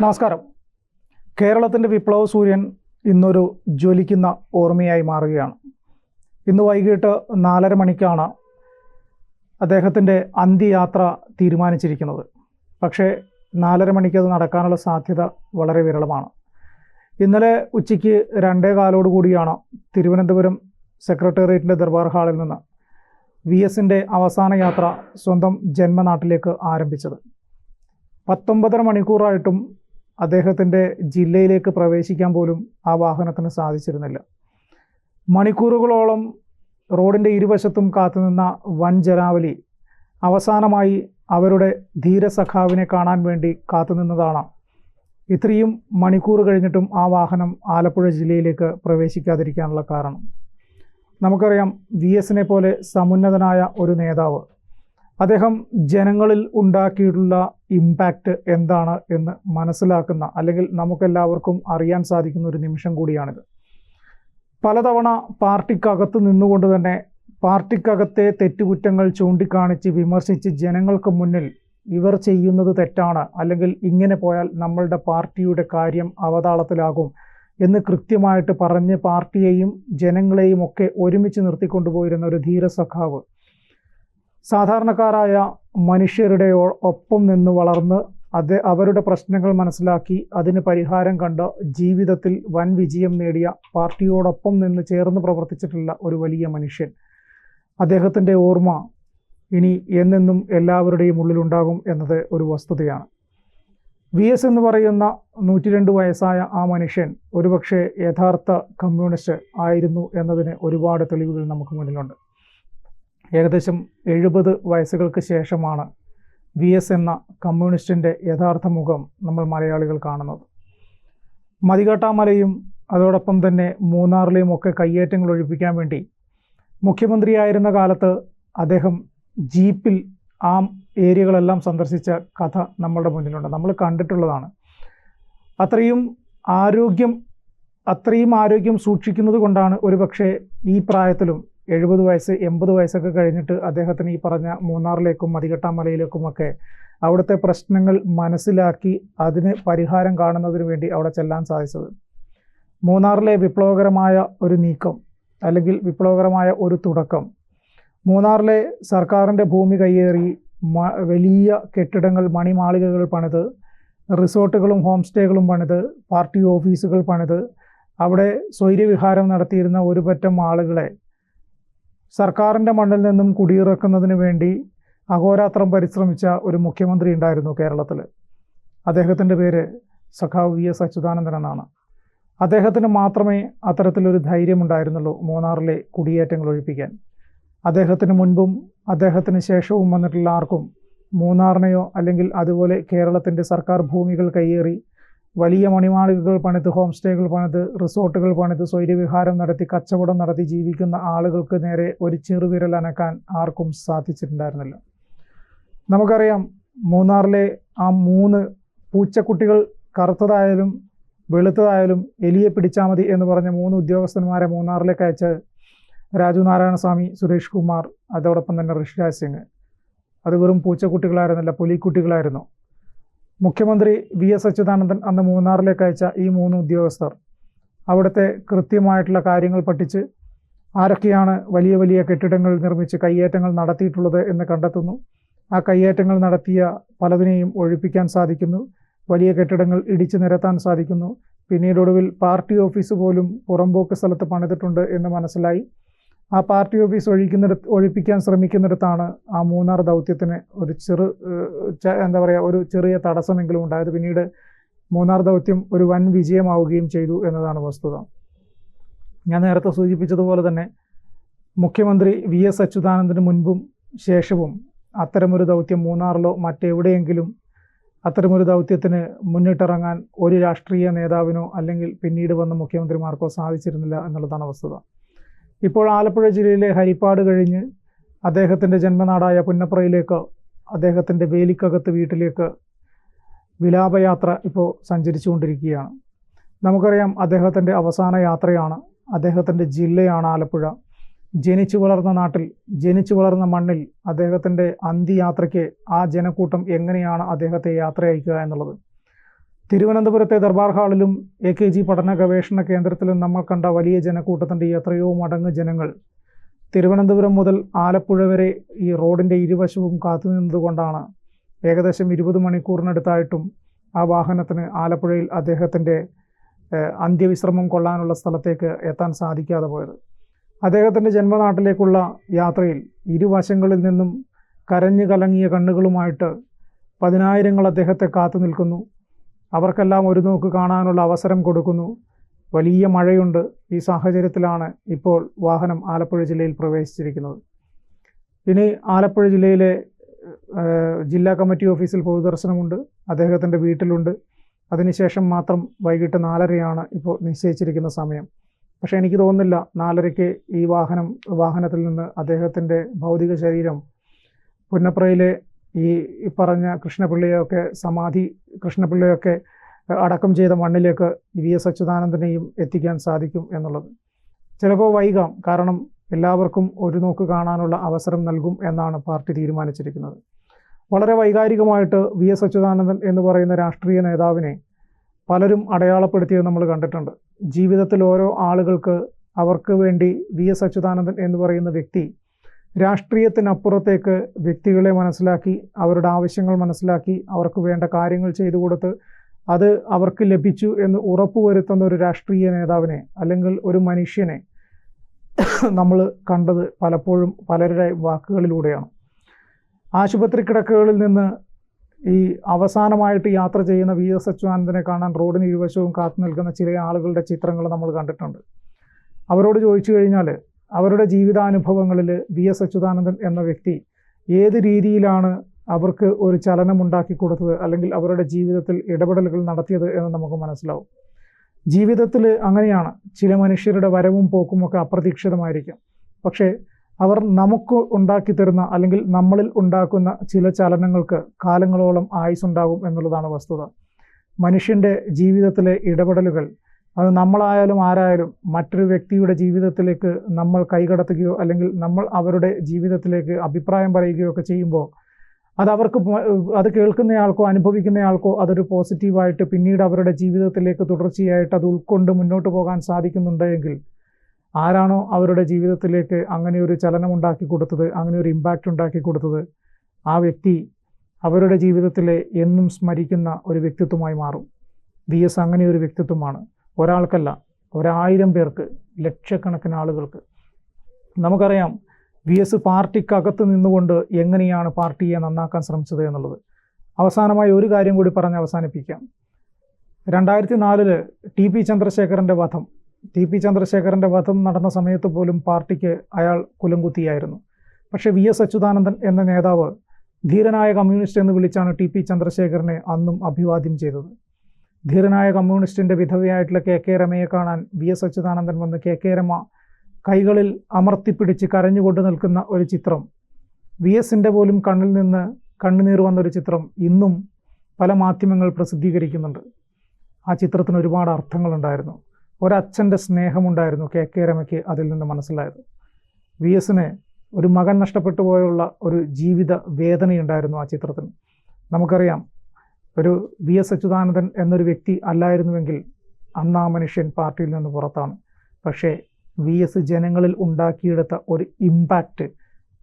നമസ്കാരം. കേരളത്തിന്റെ വിപ്ലവ സൂര്യൻ ഇന്നൊരു ജ്വലിക്കുന്ന ഓർമ്മയായി മാറുകയാണ്. ഇന്ന് വൈകിട്ട് നാലര മണിക്കാണ് അദ്ദേഹത്തിന്റെ അന്ത്യയാത്ര തീരുമാനിച്ചിരിക്കുന്നത്. പക്ഷേ നാലര മണിക്ക് നടക്കാനുള്ള സാധ്യത വളരെ വിരളമാണ്. ഇന്നലെ ഉച്ചയ്ക്ക് രണ്ടേ കാലോട് കൂടിയാണ് തിരുവനന്തപുരം സെക്രട്ടേറിയറ്റിന്റെ ദർബാർ ഹാളിൽ നിന്ന് വി എസിന്റെ അവസാന യാത്ര സ്വന്തം ജന്മനാട്ടിലേക്ക് ആരംഭിച്ചത്. പത്തൊമ്പതര മണിക്കൂറായിട്ടും അദ്ദേഹത്തിന്റെ ജില്ലയിലേക്ക് പ്രവേശിക്കാൻ പോലും ആ വാഹനത്തിന് സാധിച്ചിരുന്നില്ല. മണിക്കൂറുകളോളം റോഡിന്റെ ഇരുവശത്തും കാത്തുനിന്ന വൻ ജനാവലി അവസാനമായി അവരുടെ ധീരസഖാവിനെ കാണാൻ വേണ്ടി കാത്തുനിന്നതാണ്. ഇത്രയും മണിക്കൂർ കഴിഞ്ഞിട്ടും ആ വാഹനം ആലപ്പുഴ ജില്ലയിലേക്ക് പ്രവേശിക്കാതിരിക്കാനുള്ള കാരണം. നമുക്കറിയാം വി എസിനെ പോലെ സമുന്നതനായ ഒരു നേതാവ് അദ്ദേഹം ജനങ്ങളിൽ ഉണ്ടാക്കിയിട്ടുള്ള ഇമ്പാക്റ്റ് എന്താണ് എന്ന് മനസ്സിലാക്കുന്ന അല്ലെങ്കിൽ നമുക്കെല്ലാവർക്കും അറിയാൻ സാധിക്കുന്ന ഒരു നിമിഷം കൂടിയാണിത്. പലതവണ പാർട്ടിക്കകത്ത് നിന്നുകൊണ്ട് തന്നെ പാർട്ടിക്കകത്തെ തെറ്റുകുറ്റങ്ങൾ ചൂണ്ടിക്കാണിച്ച് വിമർശിച്ച് ജനങ്ങൾക്ക് മുന്നിൽ ഇവർ ചെയ്യുന്നത് തെറ്റാണ് അല്ലെങ്കിൽ ഇങ്ങനെ പോയാൽ നമ്മളുടെ പാർട്ടിയുടെ കാര്യം അവതാളത്തിലാകും എന്ന് കൃത്യമായിട്ട് പറഞ്ഞ് പാർട്ടിയെയും ജനങ്ങളെയും ഒക്കെ ഒരുമിച്ച് നിർത്തിക്കൊണ്ടുപോയിരുന്ന ഒരു ധീരസഖാവ് സാധാരണക്കാരായ മനുഷ്യരുടെ ഒപ്പം നിന്ന് വളർന്ന് അത് അവരുടെ പ്രശ്നങ്ങൾ മനസ്സിലാക്കി അതിന് പരിഹാരം കണ്ട് ജീവിതത്തിൽ വൻ വിജയം നേടിയ പാർട്ടിയോടൊപ്പം നിന്ന് ചേർന്ന് പ്രവർത്തിച്ചിട്ടുള്ള ഒരു വലിയ മനുഷ്യൻ. അദ്ദേഹത്തിന്റെ ഓർമ്മ ഇനി എന്നെന്നും എല്ലാവരുടെയും ഉള്ളിലുണ്ടാകും എന്നത് ഒരു വസ്തുതയാണ്. വി എസ് എന്ന് പറയുന്ന നൂറ്റി രണ്ട് വയസ്സായ ആ മനുഷ്യൻ ഒരുപക്ഷെ യഥാർത്ഥ കമ്മ്യൂണിസ്റ്റ് ആയിരുന്നു എന്നതിന് ഒരുപാട് തെളിവുകൾ നമുക്ക് മുന്നിലുണ്ട്. ഏകദേശം എഴുപത് വയസ്സുകൾക്ക് ശേഷമാണ് വി എസ് എന്ന കമ്മ്യൂണിസ്റ്റിന്റെ യഥാർത്ഥ മുഖം നമ്മൾ മലയാളികൾ കാണുന്നത്. മതികെട്ടാമലയും അതോടൊപ്പം തന്നെ മൂന്നാറിലെയും ഒക്കെ കയ്യേറ്റങ്ങൾ ഒഴിപ്പിക്കാൻ വേണ്ടി മുഖ്യമന്ത്രിയായിരുന്ന കാലത്ത് അദ്ദേഹം ജീപ്പിൽ ആ ഏരിയകളെല്ലാം സന്ദർശിച്ച കഥ നമ്മളുടെ മുന്നിലുണ്ട്. നമ്മൾ കണ്ടിട്ടുള്ളതാണ്. അത്രയും ആരോഗ്യം അത്രയും ആരോഗ്യം സൂക്ഷിക്കുന്നത് കൊണ്ടാണ് ഒരുപക്ഷെ ഈ പ്രായത്തിലും എഴുപത് വയസ്സ് എൺപത് വയസ്സൊക്കെ കഴിഞ്ഞിട്ട് അദ്ദേഹത്തിന് ഈ പറഞ്ഞ മൂന്നാറിലേക്കും മതികെട്ടാമലയിലേക്കുമൊക്കെ അവിടുത്തെ പ്രശ്നങ്ങൾ മനസ്സിലാക്കി അതിന് പരിഹാരം കാണുന്നതിന് വേണ്ടി അവിടെ ചെല്ലാൻ സാധിച്ചത്. മൂന്നാറിലെ വിപ്ലവകരമായ ഒരു നീക്കം അല്ലെങ്കിൽ വിപ്ലവകരമായ ഒരു തുടക്കം. മൂന്നാറിലെ സർക്കാരിന്റെ ഭൂമി കയ്യേറി വലിയ കെട്ടിടങ്ങൾ മണിമാളികകൾ പണിത് റിസോർട്ടുകളും ഹോം സ്റ്റേകളും പണിത് പാർട്ടി ഓഫീസുകൾ പണിത് അവിടെ സ്വൈര്യവിഹാരം നടത്തിയിരുന്ന ഒരു പറ്റം ആളുകളെ സർക്കാരിന്റെ മണ്ണിൽ നിന്നും കുടിയിറക്കുന്നതിന് വേണ്ടി അഹോരാത്രം പരിശ്രമിച്ച ഒരു മുഖ്യമന്ത്രി ഉണ്ടായിരുന്നു കേരളത്തിൽ. അദ്ദേഹത്തിന്റെ പേര് സഖാവ് വി എസ് അച്യുതാനന്ദൻ എന്നാണ്. അദ്ദേഹത്തിന് മാത്രമേ അത്തരത്തിലൊരു ധൈര്യമുണ്ടായിരുന്നുള്ളൂ മൂന്നാറിലെ കുടിയേറ്റങ്ങൾ ഒഴിപ്പിക്കാൻ. അദ്ദേഹത്തിന് മുൻപും അദ്ദേഹത്തിന് ശേഷവും വന്നിട്ടുള്ള ആർക്കും മൂന്നാറിനെയോ അല്ലെങ്കിൽ അതുപോലെ കേരളത്തിന്റെ സർക്കാർ ഭൂമികൾ കയ്യേറി വലിയ മണിമാളികകൾ പണിത് ഹോം സ്റ്റേകൾ പണിത് റിസോർട്ടുകൾ പണിത് സ്വൈര്യവിഹാരം നടത്തി കച്ചവടം നടത്തി ജീവിക്കുന്ന ആളുകൾക്ക് നേരെ ഒരു ചെറുവിരൽ അനക്കാൻ ആർക്കും സാധിച്ചിട്ടുണ്ടായിരുന്നില്ല. നമുക്കറിയാം മൂന്നാറിലെ ആ മൂന്ന് പൂച്ചക്കുട്ടികൾ കറുത്തതായാലും വെളുത്തതായാലും എലിയെ പിടിച്ചാൽ മതി എന്ന് പറഞ്ഞ മൂന്ന് ഉദ്യോഗസ്ഥന്മാരെ മൂന്നാറിലേക്ക് അയച്ച രാജു നാരായണസ്വാമി സുരേഷ് കുമാർ അതോടൊപ്പം തന്നെ ഋഷിരാജ് സിംഗ്. അത് വെറും പൂച്ചക്കുട്ടികളായിരുന്നില്ല പുലിക്കുട്ടികളായിരുന്നു. മുഖ്യമന്ത്രി വി എസ് അച്യുതാനന്ദൻ അന്ന് മൂന്നാറിലേക്ക് അയച്ച ഈ മൂന്ന് ഉദ്യോഗസ്ഥർ അവിടുത്തെ കൃത്യമായിട്ടുള്ള കാര്യങ്ങൾ പഠിച്ച് ആരൊക്കെയാണ് വലിയ വലിയ കെട്ടിടങ്ങൾ നിർമ്മിച്ച് കയ്യേറ്റങ്ങൾ നടത്തിയിട്ടുള്ളത് എന്ന് കണ്ടെത്തുന്നു. ആ കയ്യേറ്റങ്ങൾ നടത്തിയ പലതിനെയും ഒഴിപ്പിക്കാൻ സാധിക്കുന്നു. വലിയ കെട്ടിടങ്ങൾ ഇടിച്ചു നിരത്താൻ സാധിക്കുന്നു. പിന്നീട് ഒടുവിൽ പാർട്ടി ഓഫീസ് പോലും പുറമ്പോക്ക് സ്ഥലത്ത് പണിതിട്ടുണ്ട് എന്ന് മനസ്സിലായി. ആ പാർട്ടി ഓഫീസ് ഒഴിക്കുന്നിടത്ത് ഒഴിപ്പിക്കാൻ ശ്രമിക്കുന്നിടത്താണ് ആ മൂന്നാർ ദൗത്യത്തിന് ഒരു ചെറു എന്താ പറയുക ഒരു ചെറിയ തടസ്സമെങ്കിലും ഉണ്ടായത്. പിന്നീട് മൂന്നാർ ദൗത്യം ഒരു വൻ വിജയമാവുകയും ചെയ്തു എന്നതാണ് വസ്തുത. ഞാൻ നേരത്തെ സൂചിപ്പിച്ചതുപോലെ തന്നെ മുഖ്യമന്ത്രി വി എസ് അച്യുതാനന്ദന് മുൻപും ശേഷവും അത്തരമൊരു ദൗത്യം മൂന്നാറിലോ മറ്റെവിടെയെങ്കിലും അത്തരമൊരു ദൗത്യത്തിന് മുന്നിട്ടിറങ്ങാൻ ഒരു രാഷ്ട്രീയ നേതാവിനോ അല്ലെങ്കിൽ പിന്നീട് വന്ന മുഖ്യമന്ത്രിമാർക്കോ സാധിച്ചിരുന്നില്ല എന്നുള്ളതാണ് വസ്തുത. ഇപ്പോൾ ആലപ്പുഴ ജില്ലയിലെ ഹരിപ്പാട് കഴിഞ്ഞ് അദ്ദേഹത്തിന്റെ ജന്മനാടായ പുന്നപ്രയിലേക്ക് അദ്ദേഹത്തിന്റെ വേലിക്കകത്ത് വീട്ടിലേക്ക് വിലാപയാത്ര ഇപ്പോൾ സഞ്ചരിച്ചുകൊണ്ടിരിക്കുകയാണ്. നമുക്കറിയാം അദ്ദേഹത്തിന്റെ അവസാന യാത്രയാണ് അദ്ദേഹത്തിന്റെ ജില്ലയാണ് ആലപ്പുഴ. ജനിച്ചു വളർന്ന നാട്ടിൽ ജനിച്ചു വളർന്ന മണ്ണിൽ അദ്ദേഹത്തിന്റെ അന്ത്യയാത്രയ്ക്ക് ആ ജനക്കൂട്ടം എങ്ങനെയാണ് അദ്ദേഹത്തെ യാത്ര അയക്കുക എന്നുള്ളത് തിരുവനന്തപുരത്തെ ദർബാർ ഹാളിലും എ കെ ജി പഠന ഗവേഷണ കേന്ദ്രത്തിലും നമ്മൾ കണ്ട വലിയ ജനക്കൂട്ടത്തിന്റെ എത്രയോ മടങ്ങ് ജനങ്ങൾ. തിരുവനന്തപുരം മുതൽ ആലപ്പുഴ വരെ ഈ റോഡിന്റെ ഇരുവശവും കാത്തുനിന്നതുകൊണ്ടാണ് ഏകദേശം ഇരുപത് മണിക്കൂറിനടുത്തായിട്ടും ആ വാഹനത്തിന് ആലപ്പുഴയിൽ അദ്ദേഹത്തിന്റെ അന്ത്യവിശ്രമം കൊള്ളാനുള്ള സ്ഥലത്തേക്ക് എത്താൻ സാധിക്കാതെ പോയത്. അദ്ദേഹത്തിന്റെ ജന്മനാട്ടിലേക്കുള്ള യാത്രയിൽ ഇരുവശങ്ങളിൽ നിന്നും കരഞ്ഞു കലങ്ങിയ കണ്ണുകളുമായിട്ട് പതിനായിരങ്ങൾ അദ്ദേഹത്തെ കാത്തു നിൽക്കുന്നു. അവർക്കെല്ലാം ഒരു നോക്ക് കാണാനുള്ള അവസരം കൊടുക്കുന്നു. വലിയ മഴയുണ്ട് ഈ സാഹചര്യത്തിലാണ് ഇപ്പോൾ വാഹനം ആലപ്പുഴ ജില്ലയിൽ പ്രവേശിച്ചിരിക്കുന്നത്. ഇനി ആലപ്പുഴ ജില്ലയിലെ ജില്ലാ കമ്മിറ്റി ഓഫീസിൽ പൊതുദർശനമുണ്ട്. അദ്ദേഹത്തിന്റെ വീട്ടിലുണ്ട്. അതിനുശേഷം മാത്രം വൈകിട്ട് നാലരയാണ് ഇപ്പോൾ നിശ്ചയിച്ചിരിക്കുന്ന സമയം. പക്ഷേ എനിക്ക് തോന്നുന്നില്ല നാലരയ്ക്ക് ഈ വാഹനം വാഹനത്തിൽ നിന്ന് അദ്ദേഹത്തിന്റെ ഭൗതിക ശരീരം പുന്നപ്രയിലെ ഈ പറഞ്ഞ കൃഷ്ണപിള്ളിയൊക്കെ സമാധി കൃഷ്ണപിള്ളിയൊക്കെ അടക്കം ചെയ്ത മണ്ണിലേക്ക് വി എസ് അച്യുതാനന്ദനെയും എത്തിക്കാൻ സാധിക്കും എന്നുള്ളത്. ചിലപ്പോൾ വൈകാം കാരണം എല്ലാവർക്കും ഒരു നോക്ക് കാണാനുള്ള അവസരം നൽകും എന്നാണ് പാർട്ടി തീരുമാനിച്ചിരിക്കുന്നത്. വളരെ വൈകാരികമായിട്ട് വി എസ് അച്യുതാനന്ദൻ എന്ന് പറയുന്ന രാഷ്ട്രീയ നേതാവിനെ പലരും അടയാളപ്പെടുത്തിയത് നമ്മൾ കണ്ടിട്ടുണ്ട്. ജീവിതത്തിൽ ഓരോ ആളുകൾക്ക് അവർക്ക് വേണ്ടി വി എസ് അച്യുതാനന്ദൻ എന്ന് പറയുന്ന വ്യക്തി രാഷ്ട്രീയത്തിനപ്പുറത്തേക്ക് വ്യക്തികളെ മനസ്സിലാക്കി അവരുടെ ആവശ്യങ്ങൾ മനസ്സിലാക്കി അവർക്ക് വേണ്ട കാര്യങ്ങൾ ചെയ്തു കൊടുത്ത് അത് അവർക്ക് ലഭിച്ചു എന്ന് ഉറപ്പുവരുത്തുന്ന ഒരു രാഷ്ട്രീയ നേതാവിനെ അല്ലെങ്കിൽ ഒരു മനുഷ്യനെ നമ്മൾ കണ്ടത് പലപ്പോഴും പലരുടെ വാക്കുകളിലൂടെയാണ്. ആശുപത്രി കിടക്കകളിൽ നിന്ന് ഈ അവസാനമായിട്ട് യാത്ര ചെയ്യുന്ന വി എസ് അച്യുതാനന്ദനെ കാണാൻ റോഡിന് ഇരുവശവും കാത്തു നിൽക്കുന്ന ചില ആളുകളുടെ ചിത്രങ്ങൾ നമ്മൾ കണ്ടിട്ടുണ്ട്. അവരോട് ചോദിച്ചു കഴിഞ്ഞാൽ അവരുടെ ജീവിതാനുഭവങ്ങളിൽ വി എസ് അച്യുതാനന്ദൻ എന്ന വ്യക്തി ഏത് രീതിയിലാണ് അവർക്ക് ഒരു ചലനം ഉണ്ടാക്കി കൊടുത്തത് അല്ലെങ്കിൽ അവരുടെ ജീവിതത്തിൽ ഇടപെടലുകൾ നടത്തിയത് എന്ന് നമുക്ക് മനസ്സിലാവും. ജീവിതത്തിൽ അങ്ങനെയാണ്. ചില മനുഷ്യരുടെ വരവും പോക്കും ഒക്കെ അപ്രതീക്ഷിതമായിരിക്കും. പക്ഷേ അവർ നമുക്ക് ഉണ്ടാക്കി തരുന്ന അല്ലെങ്കിൽ നമ്മളിൽ ഉണ്ടാക്കുന്ന ചില ചലനങ്ങൾക്ക് കാലങ്ങളോളം ആയുസ്സുണ്ടാകും എന്നുള്ളതാണ് വസ്തുത. മനുഷ്യന്റെ ജീവിതത്തിലെ ഇടപെടലുകൾ അത് നമ്മളായാലും ആരായാലും മറ്റൊരു വ്യക്തിയുടെ ജീവിതത്തിലേക്ക് നമ്മൾ കൈകടത്തുകയോ അല്ലെങ്കിൽ നമ്മൾ അവരുടെ ജീവിതത്തിലേക്ക് അഭിപ്രായം പറയുകയോ ഒക്കെ ചെയ്യുമ്പോൾ അത് അവർക്ക് അത് കേൾക്കുന്നയാൾക്കോ അനുഭവിക്കുന്നയാൾക്കോ അതൊരു പോസിറ്റീവായിട്ട് പിന്നീട് അവരുടെ ജീവിതത്തിലേക്ക് തുടർച്ചയായിട്ട് അത് ഉൾക്കൊണ്ട് മുന്നോട്ട് പോകാൻ സാധിക്കുന്നുണ്ടെങ്കിൽ ആരാണോ അവരുടെ ജീവിതത്തിലേക്ക് അങ്ങനെ ഒരു ചലനം ഉണ്ടാക്കി കൊടുത്തത് അങ്ങനെ ഒരു ഇമ്പാക്റ്റ് ഉണ്ടാക്കി കൊടുത്തത് ആ വ്യക്തി അവരുടെ ജീവിതത്തിലെ എന്നും സ്മരിക്കുന്ന ഒരു വ്യക്തിത്വമായി മാറും. വി എസ് അങ്ങനെ ഒരു വ്യക്തിത്വമാണ്. ഒരാൾക്കല്ല ഒരായിരം പേർക്ക് ലക്ഷക്കണക്കിന് ആളുകൾക്ക്. നമുക്കറിയാം വി എസ് പാർട്ടിക്കകത്ത് നിന്നുകൊണ്ട് എങ്ങനെയാണ് പാർട്ടിയെ നന്നാക്കാൻ ശ്രമിച്ചത് എന്നുള്ളത്. അവസാനമായി ഒരു കാര്യം കൂടി പറഞ്ഞ് അവസാനിപ്പിക്കാം. രണ്ടായിരത്തി നാലിൽ ടി പി ചന്ദ്രശേഖരന്റെ വധം. ടി പി ചന്ദ്രശേഖരന്റെ വധം നടന്ന സമയത്ത് പോലും പാർട്ടിക്ക് അയാൾ കുലംകുത്തിയായിരുന്നു. പക്ഷേ വി എസ് അച്യുതാനന്ദൻ എന്ന നേതാവ് ധീരനായ കമ്മ്യൂണിസ്റ്റ് എന്ന് വിളിച്ചാണ് ടി പി ചന്ദ്രശേഖരനെ അന്നും അഭിവാദ്യം ചെയ്തത്. ധീരനായ കമ്മ്യൂണിസ്റ്റിന്റെ വിധവയായിട്ടുള്ള കെ കെ രമയെ കാണാൻ വി എസ് അച്യുതാനന്ദൻ വന്ന് കെ കെ രമ കൈകളിൽ അമർത്തിപ്പിടിച്ച് കരഞ്ഞുകൊണ്ട് നിൽക്കുന്ന ഒരു ചിത്രം. വി എസിന്റെ പോലും കണ്ണിൽ നിന്ന് കണ്ണുനീർ വന്നൊരു ചിത്രം ഇന്നും പല മാധ്യമങ്ങൾ പ്രസിദ്ധീകരിക്കുന്നുണ്ട്. ആ ചിത്രത്തിന് ഒരുപാട് അർത്ഥങ്ങളുണ്ടായിരുന്നു. ഒരച്ഛന്റെ സ്നേഹമുണ്ടായിരുന്നു കെ കെ രമയ്ക്ക് അതിൽ നിന്ന് മനസ്സിലായത്. വി എസിന് ഒരു മകൻ നഷ്ടപ്പെട്ടു പോയുള്ള ഒരു ജീവിത വേദനയുണ്ടായിരുന്നു ആ ചിത്രത്തിന്. നമുക്കറിയാം ഒരു വി എസ് അച്യുതാനന്ദൻ എന്നൊരു വ്യക്തി അല്ലായിരുന്നുവെങ്കിൽ അന്ന് ആ മനുഷ്യൻ പാർട്ടിയിൽ നിന്ന് പുറത്താണ്. പക്ഷേ വി എസ് ജനങ്ങളിൽ ഉണ്ടാക്കിയെടുത്ത ഒരു ഇമ്പാക്റ്റ്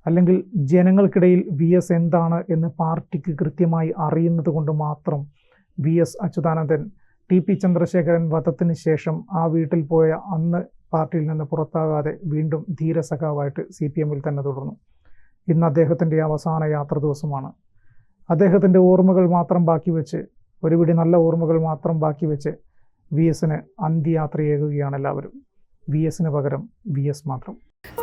അല്ലെങ്കിൽ ജനങ്ങൾക്കിടയിൽ വി എസ് എന്താണ് എന്ന് പാർട്ടിക്ക് കൃത്യമായി അറിയുന്നത് കൊണ്ട് മാത്രം V S Achuthanandan T P Chandrasekharan വധത്തിന് ശേഷം ആ വീട്ടിൽ പോയ അന്ന് പാർട്ടിയിൽ നിന്ന് പുറത്താകാതെ വീണ്ടും ധീരസഖാവായിട്ട് സി പി എമ്മിൽ തന്നെ തുടർന്നു. ഇന്ന് അദ്ദേഹത്തിന്റെ അവസാന യാത്ര ദിവസമാണ്. അദ്ദേഹത്തിന്റെ ഓർമ്മകൾ മാത്രം ബാക്കി വെച്ച് ഒരുപിടി നല്ല ഓർമ്മകൾ മാത്രം ബാക്കി വെച്ച് വി എസിന് അന്ത്യയാത്രയേകുകയാണ് എല്ലാവരും. വി എസിന് പകരം വി എസ് മാത്രം.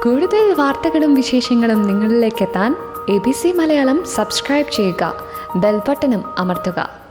കൂടുതൽ വാർത്തകളും വിശേഷങ്ങളും നിങ്ങളിലേക്ക് എത്താൻ A B C Malayalam subscribe ചെയ്യുക ബെൽബട്ടനും അമർത്തുക.